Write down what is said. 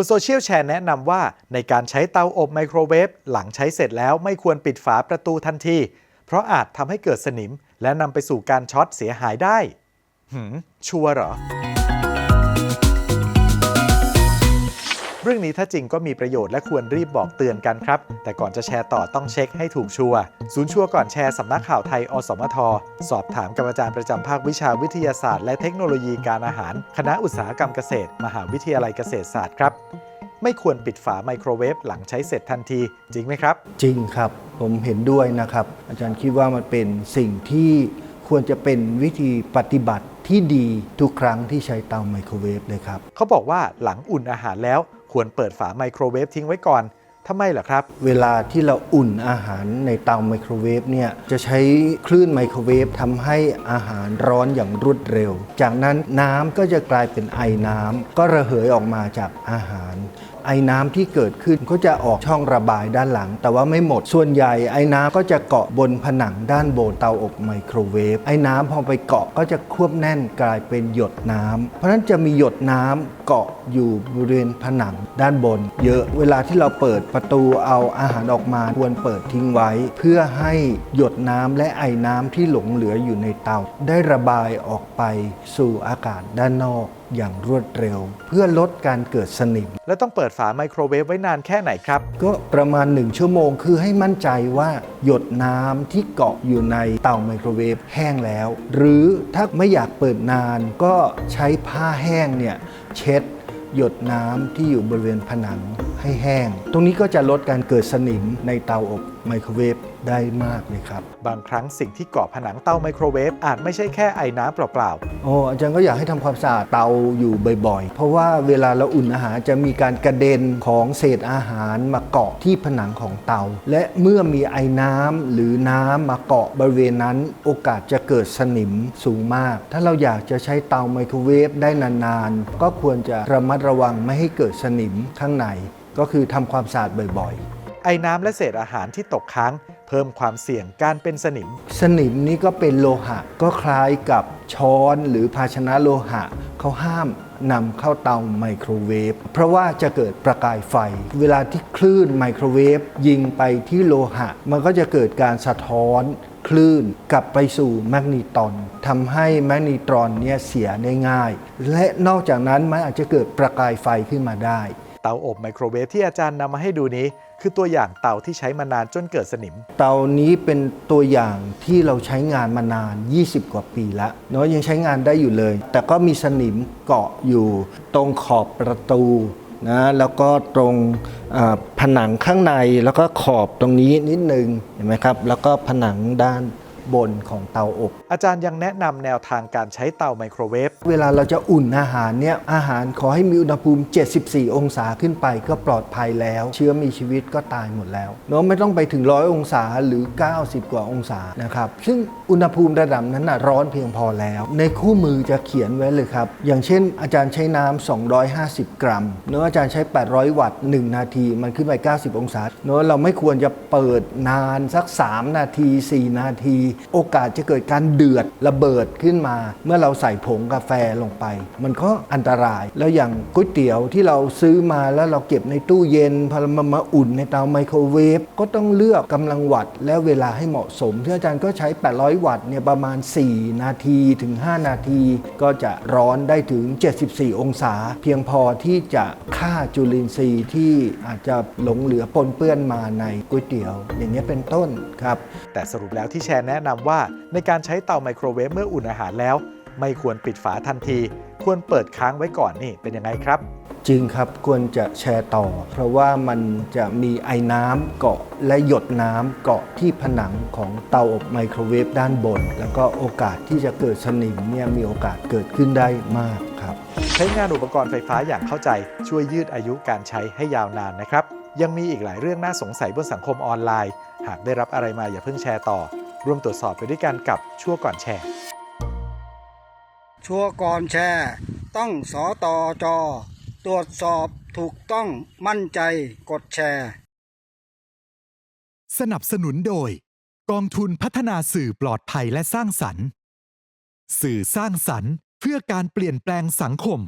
บนโซเชียลแชร์แนะนำว่าในการใช้เตาอบไมโครเวฟหลังใช้เสร็จแล้วไม่ควรปิดฝาประตูทันที เพราะอาจทำให้เกิดสนิม และนำไปสู่การช็อตเสียหายได้ หืม ชัวร์เหรอ เรื่องนี้ถ้าจริงก็มีประโยชน์และควรรีบบอกเตือนกันครับ แต่ก่อนจะแชร์ต่อต้องเช็คให้ถูกชัวร์ศูนย์ชัวร์ก่อนแชร์สำนักข่าวไทยอสมท สอบถามกับอาจารย์ประจำภาควิชาวิทยาศาสตร์และเทคโนโลยีการอาหาร คณะอุตสาหกรรมเกษตร มหาวิทยาลัยเกษตรศาสตร์ครับ ไม่ควรปิดฝาไมโครเวฟหลังใช้เสร็จทันที จริงไหมครับ จริงครับผมเห็นด้วยนะครับ อาจารย์คิดว่ามันเป็นสิ่งที่ควรจะเป็นวิธีปฏิบัติที่ดีทุกครั้งที่ใช้เตาไมโครเวฟเลยครับ เขาบอกว่าหลังอุ่นอาหารแล้ว ควรเปิดฝาไมโครเวฟทิ้งไว้ก่อนทำไมล่ะครับ เวลาที่เราอุ่นอาหารในเตาไมโครเวฟเนี่ยจะใช้คลื่นไมโครเวฟทำให้อาหารร้อนอย่างรวดเร็ว จากนั้นน้ำก็จะกลายเป็นไอน้ำก็ระเหยออกมาจากอาหาร ไอ้น้ำที่เกิดขึ้นก็จะออกช่องระบายด้านหลัง แต่ว่าไม่หมดส่วนใหญ่ไอ้น้ำก็จะเกาะบนผนังด้านบนเตาอบไมโครเวฟไอ้น้ำพอไปเกาะก็จะควบแน่นกลายเป็นหยดน้ำเพราะฉะนั้นจะมีหยดน้ำเกาะอยู่บริเวณผนังด้านบน เยอะเวลาที่เราเปิดประตูเอาอาหารออกมาควรเปิดทิ้งไว้ เพื่อให้หยดน้ำและไอ้น้ำที่หลงเหลืออยู่ในเตา ได้ระบายออกไปสู่อากาศด้านนอกอย่างรวดเร็ว เพื่อลดการเกิดสนิม แล้วต้องเปิดฝาไมโครเวฟไว้นานแค่ไหนครับ ก็ประมาณ 1 ชั่วโมงคือให้มั่นใจว่าหยดน้ำที่เกาะอยู่ในเตาไมโครเวฟแห้งแล้ว หรือถ้าไม่อยากเปิดนานก็ใช้ผ้าแห้งเนี่ยเช็ดหยดน้ำที่อยู่บริเวณผนังให้แห้ง ตรงนี้ก็จะลดการเกิดสนิมในเตาอบ ไมโครเวฟได้มากเลยครับ บางครั้งสิ่งที่เกาะผนังเตาไมโครเวฟอาจไม่ใช่แค่ไอ้น้ำเปล่าโอ้อาจารย์ก็อยากให้ทำความสะอาดเตาอยู่บ่อยๆ เพราะว่าเวลาเราอุ่นอาหารจะมีการกระเด็นของเศษอาหารมาเกาะที่ผนังของเตา และเมื่อมีไอ้น้ำหรือน้ำมาเกาะบริเวณนั้น โอกาสจะเกิดสนิมสูงมาก ถ้าเราอยากจะใช้เตาไมโครเวฟได้นานๆ ก็ควรจะระมัดระวังไม่ให้เกิดสนิมข้างใน ก็คือทำความสะอาดบ่อยๆๆ ไอ้น้ำและเศษอาหารที่ตกค้าง เพิ่มความเสี่ยงการเป็นสนิม สนิมนี้ก็เป็นโลหะ ก็คล้ายกับช้อนหรือภาชนะโลหะเขาห้ามนำเข้าเตาไมโครเวฟเพราะว่าจะเกิดประกายไฟ เวลาที่คลื่นไมโครเวฟยิงไปที่โลหะ มันก็จะเกิดการสะท้อนคลื่นกลับไปสู่แมกนีตรอนทำให้แมกนีตรอนเนี่ยเสียได้ง่าย และนอกจากนั้นมันอาจจะเกิดประกายไฟขึ้นมาได้ เตาอบไมโครเวฟที่อาจารย์นำมาให้ดูนี้ คือตัวอย่างเตาที่ใช้มานานจนเกิดสนิม เตานี้เป็นตัวอย่างที่เราใช้งานมานาน 20 กว่าปีแล้วเนาะยังใช้งานได้อยู่เลย แต่ก็มีสนิมเกาะอยู่ ตรงขอบประตูนะแล้วก็ตรงผนังข้างในแล้วก็ขอบตรงนี้นิดนึงเห็นไหมครับ แล้วก็ผนังด้าน บนของเตาอบ อาจารย์ยังแนะนำแนวทางการใช้เตาไมโครเวฟ เวลาเราจะอุ่นอาหารเนี่ยอาหารขอให้มีอุณหภูมิ 74 องศาขึ้นไปก็ปลอดภัยแล้ว เชื้อมีชีวิตก็ตายหมดแล้วเนาะไม่ต้องไปถึง 100 องศาหรือ 90 กว่าองศานะครับ ซึ่งอุณหภูมิระดับนั้นนะร้อนเพียงพอแล้ว ในคู่มือจะเขียนไว้เลยครับ อย่างเช่น อาจารย์ใช้น้ำ250 กรัมเนาะอาจารย์ใช้ 800 วัตต์ 1 นาที มันขึ้นไป 90 องศาเนาะเราไม่ควรจะเปิดนานสัก 3 นาที 4 นาทีโอกาสจะเกิดการเดือดระเบิดขึ้นมา เมื่อเราใส่ผงกาแฟลงไป มันก็อันตรายแล้วอย่างก๋วยเตี๋ยวที่เราซื้อมาแล้วเราเก็บในตู้เย็นพอเรามามาอุ่นในเตาไมโครเวฟก็ต้องเลือกกำลังวัตต์และเวลาให้เหมาะสมที่อาจารย์ก็ใช้ 800 วัตต์เนี่ยประมาณ 4 นาทีถึง 5 นาที ก็จะร้อนได้ถึง 74 องศา เพียงพอที่จะฆ่าจุลินทรีย์ที่อาจจะหลงเหลือปนเปื้อนมาในก๋วยเตี๋ยว อย่างนี้เป็นต้นครับ แต่สรุปแล้วที่แชร์แนะนำว่าในการใช้เตาไมโครเวฟเมื่ออุ่นอาหารแล้ว ไม่ควรปิดฝาทันที ควรเปิดค้างไว้ก่อนนี่เป็นยังไงครับ จริงครับควรจะแชร์ต่อ เพราะว่ามันจะมีไอ้น้ำเกาะและหยดน้ำเกาะที่ผนังของเตาอบไมโครเวฟด้านบน แล้วก็โอกาสที่จะเกิดสนิมเนี่ยมีโอกาสเกิดขึ้นได้มากครับ ใช้งานอุปกรณ์ไฟฟ้าอย่างเข้าใจช่วยยืดอายุการใช้ให้ยาวนานนะครับยังมีอีกหลายเรื่องน่าสงสัยบนสังคมออนไลน์ หากได้รับอะไรมาอย่าเพิ่งแชร์ต่อ ร่วมตรวจสอบไปด้วยกันกับชั่วก่อนแชร์ ชัวร์ก่อนแชร์ ต้องสอตอจอ ตรวจสอบถูกต้องมั่นใจกดแชร์ สนับสนุนโดย กองทุนพัฒนาสื่อปลอดภัยและสร้างสรรค์ สื่อสร้างสรรค์เพื่อการเปลี่ยนแปลงสังคม